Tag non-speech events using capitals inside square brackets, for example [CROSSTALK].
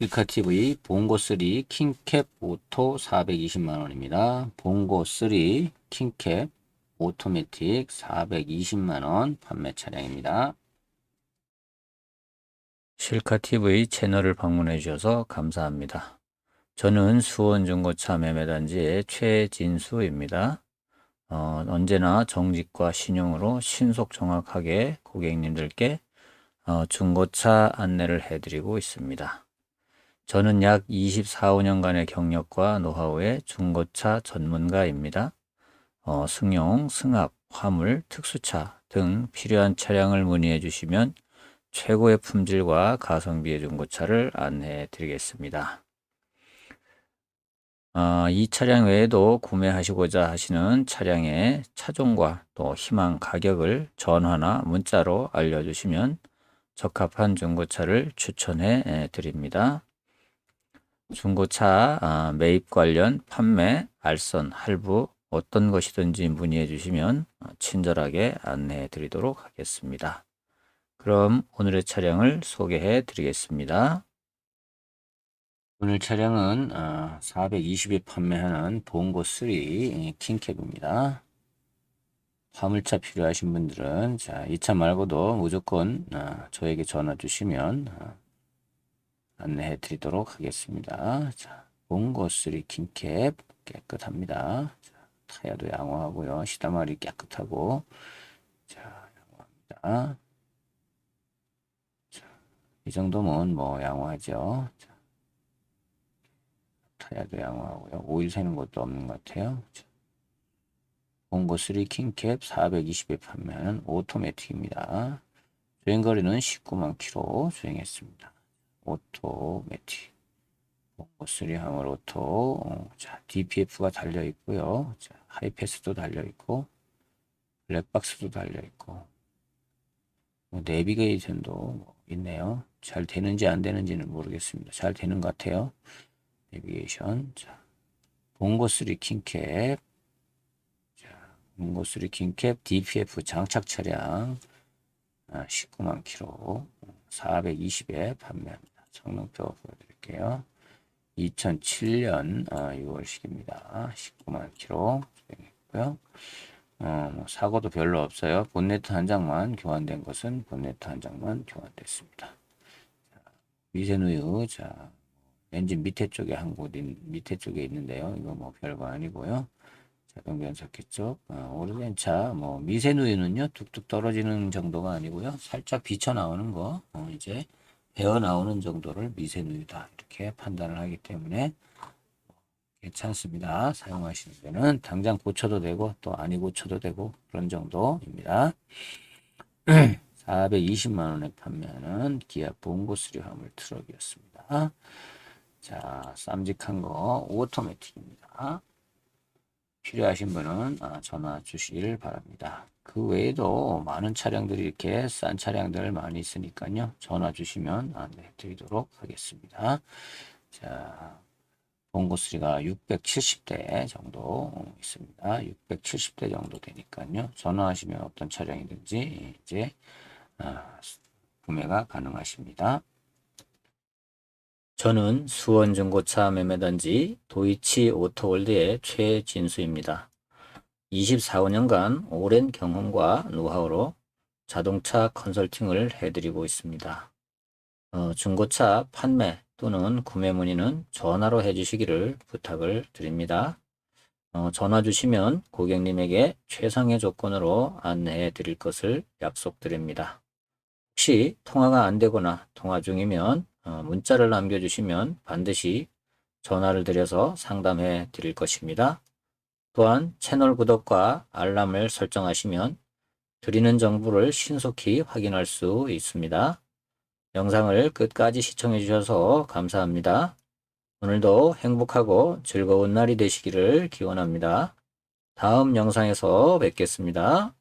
일카TV 봉고3 킹캡 오토 420만원입니다. 봉고3 킹캡 오토매틱 420만원 판매 차량입니다. 실카TV 채널을 방문해 주셔서 감사합니다. 저는 수원중고차 매매단지의 최진수입니다. 어, 언제나 정직과 신용으로 신속 정확하게 고객님들께 어, 중고차 안내를 해드리고 있습니다. 저는 약 24, 5년간의 경력과 노하우의 중고차 전문가입니다. 어, 승용, 승합, 화물, 특수차 등 필요한 차량을 문의해 주시면 최고의 품질과 가성비의 중고차를 안내해 드리겠습니다. 아, 이 차량 외에도 구매하시고자 하시는 차량의 차종과 또 희망 가격을 전화나 문자로 알려주시면 적합한 중고차를 추천해 드립니다. 중고차 아, 매입 관련 판매, 알선, 할부 어떤 것이든지 문의해 주시면 어, 친절하게 안내해 드리도록 하겠습니다. 그럼 오늘의 차량을 소개해 드리겠습니다. 오늘 차량은 420에 판매하는 봉고3 킹캡입니다. 화물차 필요하신 분들은 자, 이 차 말고도 무조건 어, 저에게 전화 주시면 어, 안내해 드리도록 하겠습니다. 자, 봉고3 킹캡 깨끗합니다. 자, 타이어도 양호하고요. 시다말이 깨끗하고 자, 양호합니다. 자, 이 정도면 뭐 양호하죠. 자, 타이어도 양호하고요. 오일 새는 것도 없는 것 같아요. 자, 봉고 3 킹캡 420에 판매하는 오토매틱입니다. 주행거리는 19만 킬로 주행했습니다. 오토매틱. 봉고 3 화물 오토. 어, 자, DPF가 달려 있고요. 자, 하이패스도 달려 있고, 블랙박스도 달려 있고, 뭐 내비게이션도 뭐 있네요. 잘 되는지 안 되는지는 모르겠습니다. 잘 되는 것 같아요. 내비게이션. 자, 봉고 3 킹캡. 자, 봉고 3 킹캡 DPF 장착 차량. 아, 19만 킬로 420에 판매합니다. 성능표 보여드릴게요. 2007년 6월식입니다. 19만 킬로 주행했고요. 어, 뭐 사고도 별로 없어요. 본네트 한 장만 교환된 것은 본네트 한 장만 교환됐습니다. 자, 미세누유 자 엔진 밑에 쪽에 한곳 밑에 쪽에 있는데요. 이거 뭐 별거 아니고요. 자동 변속기 쪽 어, 오래된 차뭐 미세누유는요 뚝뚝 떨어지는 정도가 아니고요. 살짝 비쳐 나오는 거 어, 이제 배어 나오는 정도를 미세누유다 이렇게 판단을 하기 때문에 괜찮습니다. 사용하시는 데는 당장 고쳐도 되고 또 아니 고쳐도 되고 그런 정도입니다. [CLEARS THROAT] 420만 원에 판매하는 기아 봉고3 화물 트럭이었습니다. 자, 쌈직한 거 오토매틱입니다. 필요하신 분은 아, 전화 주시길 바랍니다. 그 외에도 많은 차량들이 이렇게 싼 차량들 많이 있으니까요. 전화 주시면 안내 드리도록 하겠습니다. 자, 봉고3가 670대 정도 있습니다. 670대 정도 되니까요. 전화하시면 어떤 차량이든지 이제 아, 구매가 가능하십니다. 저는 수원중고차 매매단지 도이치 오토월드의 최진수입니다. 24, 5년간 오랜 경험과 노하우로 자동차 컨설팅을 해드리고 있습니다. 어, 중고차 판매 또는 구매 문의는 전화로 해주시기를 부탁을 드립니다. 어, 전화 주시면 고객님에게 최상의 조건으로 안내해 드릴 것을 약속드립니다. 혹시 통화가 안 되거나 통화 중이면 어, 문자를 남겨주시면 반드시 전화를 드려서 상담해 드릴 것입니다. 또한 채널 구독과 알람을 설정하시면 드리는 정보를 신속히 확인할 수 있습니다. 영상을 끝까지 시청해 주셔서 감사합니다. 오늘도 행복하고 즐거운 날이 되시기를 기원합니다. 다음 영상에서 뵙겠습니다.